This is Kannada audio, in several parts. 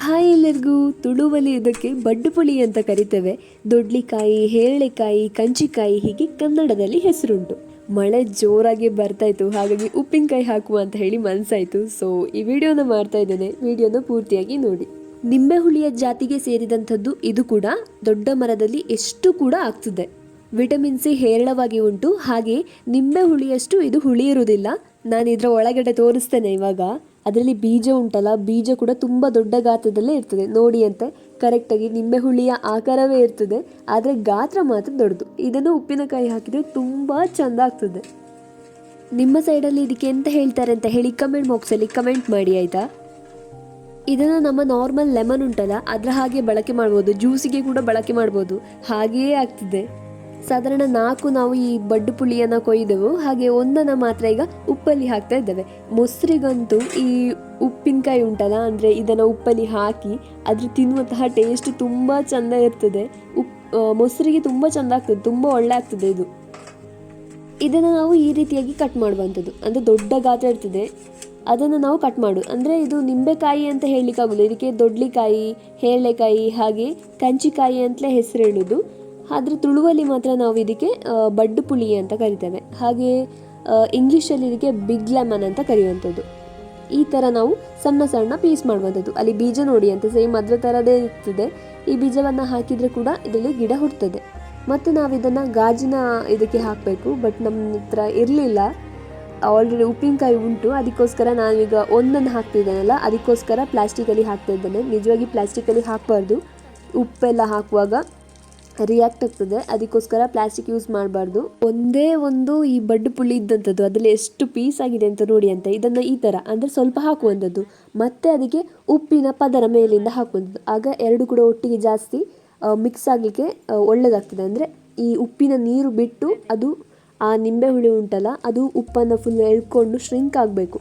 ಹಾಯ್ ಎಲ್ಲರಿಗೂ ತುಳುವಲ್ಲಿ ಇದಕ್ಕೆ ಬಡ್ಡುಪುಳಿ ಅಂತ ಕರಿತೇವೆ. ದೊಡ್ಲಿಕಾಯಿ, ಹೇರಳೆಕಾಯಿ, ಕಂಚಿಕಾಯಿ ಹೀಗೆ ಕನ್ನಡದಲ್ಲಿ ಹೆಸರುಂಟು. ಮಳೆ ಜೋರಾಗಿ ಬರ್ತಾಯಿತ್ತು ಹಾಗಾಗಿ ಉಪ್ಪಿನಕಾಯಿ ಹಾಕುವ ಅಂತ ಹೇಳಿ ಮನಸ್ಸಾಯಿತು ಸೊ ಈ ವಿಡಿಯೋನ ಮಾಡ್ತಾ ಇದ್ದೇನೆ. ವಿಡಿಯೋನ ಪೂರ್ತಿಯಾಗಿ ನೋಡಿ. ನಿಂಬೆ ಹುಳಿಯ ಜಾತಿಗೆ ಸೇರಿದಂಥದ್ದು ಇದು ಕೂಡ ದೊಡ್ಡ ಮರದಲ್ಲಿ ಎಷ್ಟು ಕೂಡ ಆಗ್ತದೆ. ವಿಟಮಿನ್ ಸಿ ಹೇರಳವಾಗಿ ಉಂಟು. ಹಾಗೆ ನಿಂಬೆ ಹುಳಿಯಷ್ಟು ಇದು ಹುಳಿ ಇರುವುದಿಲ್ಲ ನಾನು ಇದರ ಒಳಗಡೆ ತೋರಿಸ್ತೇನೆ ಇವಾಗ. ಅದರಲ್ಲಿ ಬೀಜ ಉಂಟಲ್ಲ, ಬೀಜ ಕೂಡ ತುಂಬ ದೊಡ್ಡ ಗಾತ್ರದಲ್ಲೇ ಇರ್ತದೆ. ನೋಡಿ ಅಂತೆ ಕರೆಕ್ಟಾಗಿ ನಿಂಬೆ ಹುಳಿಯ ಆಕಾರವೇ ಇರ್ತದೆ, ಆದರೆ ಗಾತ್ರ ಮಾತ್ರ ದೊಡ್ಡದು. ಇದನ್ನು ಉಪ್ಪಿನಕಾಯಿ ಹಾಕಿದರೆ ತುಂಬ ಚೆಂದ ಆಗ್ತದೆ. ನಿಮ್ಮ ಸೈಡಲ್ಲಿ ಇದಕ್ಕೆ ಎಂತ ಹೇಳ್ತಾರೆ ಅಂತ ಹೇಳಿ ಕಮೆಂಟ್ ಬಾಕ್ಸಲ್ಲಿ ಕಮೆಂಟ್ ಮಾಡಿ, ಆಯಿತಾ? ಇದನ್ನು ನಮ್ಮ ನಾರ್ಮಲ್ ಲೆಮನ್ ಉಂಟಲ್ಲ, ಅದರ ಹಾಗೆ ಬಳಕೆ ಮಾಡ್ಬೋದು ಜ್ಯೂಸಿಗೆ ಕೂಡ ಬಳಕೆ ಮಾಡ್ಬೋದು. ಹಾಗೆಯೇ ಆಗ್ತಿದೆ. ಸಾಧಾರಣ ನಾಲ್ಕು ನಾವು ಈ ಬಡ್ಡು ಪುಳಿಯನ್ನು ಕೊಯ್ದೆವು. ಹಾಗೆ ಒಂದನ್ನು ಮಾತ್ರ ಈಗ ಉಪ್ಪಲ್ಲಿ ಹಾಕ್ತಾ ಇದ್ದೇವೆ. ಮೊಸರಿಗಂತೂ ಈ ಉಪ್ಪಿನಕಾಯಿ ಉಂಟಲ್ಲ, ಅಂದರೆ ಇದನ್ನು ಉಪ್ಪಲ್ಲಿ ಹಾಕಿ ಅದ್ರ ತಿನ್ನುವಂತಹ ಟೇಸ್ಟ್ ತುಂಬ ಚೆಂದ ಇರ್ತದೆ. ಉಪ್ ಮೊಸರಿಗೆ ತುಂಬ ಚೆಂದ ಆಗ್ತದೆ, ತುಂಬ ಒಳ್ಳೆ ಆಗ್ತದೆ ಇದು. ಇದನ್ನು ನಾವು ಈ ರೀತಿಯಾಗಿ ಕಟ್ ಮಾಡುವಂಥದ್ದು. ಅಂದರೆ ದೊಡ್ಡ ಗಾತ್ರ ಇರ್ತದೆ. ಅದನ್ನು ನಾವು ಕಟ್ ಮಾಡು. ಅಂದರೆ ಇದು ನಿಂಬೆಕಾಯಿ ಅಂತ ಹೇಳಲಿಕ್ಕಾಗಲ್ಲ ಇದಕ್ಕೆ ದೊಡ್ಲಿಕಾಯಿ ಹೇಳೆಕಾಯಿ ಹಾಗೆ ಕಂಚಿಕಾಯಿ ಅಂತಲೇ ಹೆಸರು ಹೇಳೋದು. ಆದರೆ ತುಳುವಲ್ಲಿ ಮಾತ್ರ ನಾವು ಇದಕ್ಕೆ ಬಡ್ ಬಡ್ಡು ಪುಳಿ ಅಂತ ಕರಿತೇವೆ. ಹಾಗೆ ಇಂಗ್ಲೀಷಲ್ಲಿ ಇದಕ್ಕೆ ಬಿಗ್ ಲೆಮನ್ ಅಂತ ಕರೆಯುವಂಥದ್ದು. ಈ ಥರ ನಾವು ಸಣ್ಣ ಸಣ್ಣ ಪೀಸ್ ಮಾಡುವಂಥದ್ದು. ಅಲ್ಲಿ ಬೀಜ ನೋಡಿ ಅಂತ ಸೇಮ್ ಅದರ ಥರದೇ ಇರ್ತದೆ. ಈ ಬೀಜವನ್ನು ಹಾಕಿದರೆ ಕೂಡ ಇದರಲ್ಲಿ ಗಿಡ ಹುಡ್ತದೆ ಮತ್ತು ನಾವು ಇದನ್ನು ಗಾಜಿನ ಇದಕ್ಕೆ ಹಾಕಬೇಕು, ಬಟ್ ನಮ್ಮ ಹತ್ರ ಇರಲಿಲ್ಲ. ಆಲ್ರೆಡಿ ಉಪ್ಪಿನಕಾಯಿ ಉಂಟು, ಅದಕ್ಕೋಸ್ಕರ ನಾನೀಗ ಒಂದನ್ನು ಹಾಕ್ತಿದ್ದೇನಲ್ಲ, ಅದಕ್ಕೋಸ್ಕರ ಪ್ಲಾಸ್ಟಿಕಲ್ಲಿ ಹಾಕ್ತಾ ಇದ್ದೇನೆ ನಿಜವಾಗಿ ಪ್ಲಾಸ್ಟಿಕಲ್ಲಿ ಹಾಕಬಾರ್ದು. ಉಪ್ಪೆಲ್ಲ ಹಾಕುವಾಗ ರಿಯಾಕ್ಟ್ ಆಗ್ತದೆ. ಅದಕ್ಕೋಸ್ಕರ ಪ್ಲಾಸ್ಟಿಕ್ ಯೂಸ್ ಮಾಡಬಾರ್ದು. ಒಂದೇ ಒಂದು ಈ ಬಡ್ಡು ಪುಳಿ ಇದ್ದಂಥದ್ದು, ಅದರಲ್ಲಿ ಎಷ್ಟು ಪೀಸ್ ಆಗಿದೆ ಅಂತ ನೋಡಿ ಅಂತ, ಇದನ್ನು ಈ ಥರ ಅಂದರೆ ಸ್ವಲ್ಪ ಹಾಕುವಂಥದ್ದು. ಮತ್ತೆ ಅದಕ್ಕೆ ಉಪ್ಪಿನ ಪದರ ಮೇಲಿಂದ ಹಾಕುವಂಥದ್ದು. ಆಗ ಎರಡು ಕೂಡ ಒಟ್ಟಿಗೆ ಜಾಸ್ತಿ ಮಿಕ್ಸ್ ಆಗಲಿಕ್ಕೆ ಒಳ್ಳೆಯದಾಗ್ತದೆ ಅಂದರೆ ಈ ಉಪ್ಪಿನ ನೀರು ಬಿಟ್ಟು ಅದು ಆ ನಿಂಬೆ ಹುಳಿ ಉಂಟಲ್ಲ, ಅದು ಉಪ್ಪನ್ನು ಫುಲ್ ಎಳ್ಕೊಂಡು ಶ್ರಿಂಕ್ ಆಗಬೇಕು.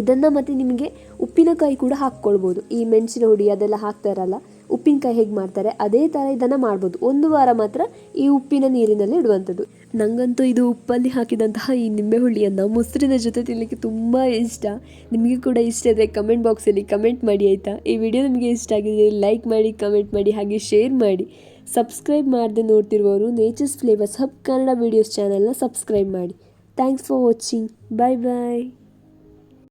ಇದನ್ನು ಮತ್ತು ನಿಮಗೆ ಉಪ್ಪಿನಕಾಯಿ ಕೂಡ ಹಾಕ್ಕೊಳ್ಬೋದು. ಈ ಮೆಣಸಿನ ಹುಡಿ ಅದೆಲ್ಲ ಹಾಕ್ತಾರಲ್ಲ ಉಪ್ಪಿನಕಾಯಿ ಹೇಗೆ ಮಾಡ್ತಾರೆ, ಅದೇ ಥರ ಇದನ್ನು ಮಾಡ್ಬೋದು. ಒಂದು ವಾರ ಮಾತ್ರ ಈ ಉಪ್ಪಿನ ನೀರಿನಲ್ಲಿ ಇಡುವಂಥದ್ದು. ನನಗಂತೂ ಇದು ಉಪ್ಪಲ್ಲಿ ಹಾಕಿದಂತಹ ಈ ನಿಂಬೆ ಹುಳಿಯನ್ನು ಮೊಸರಿನ ಜೊತೆ ತಿನ್ನಲಿಕ್ಕೆ ತುಂಬ ಇಷ್ಟ. ನಿಮಗೆ ಕೂಡ ಇಷ್ಟ ಇದ್ದರೆ ಕಮೆಂಟ್ ಬಾಕ್ಸಲ್ಲಿ ಕಮೆಂಟ್ ಮಾಡಿ ಆಯಿತಾ? ಈ ವಿಡಿಯೋ ನಿಮಗೆ ಇಷ್ಟ ಆಗಿದೆ ಲೈಕ್ ಮಾಡಿ ಕಮೆಂಟ್ ಮಾಡಿ, ಹಾಗೆ ಶೇರ್ ಮಾಡಿ. ಸಬ್ಸ್ಕ್ರೈಬ್ ಮಾಡದೆ ನೋಡ್ತಿರುವವರು nature's flavours hub Kannada videos ಚಾನಲ್ನ ಸಬ್ಸ್ಕ್ರೈಬ್ ಮಾಡಿ. Thanks for watching bye bye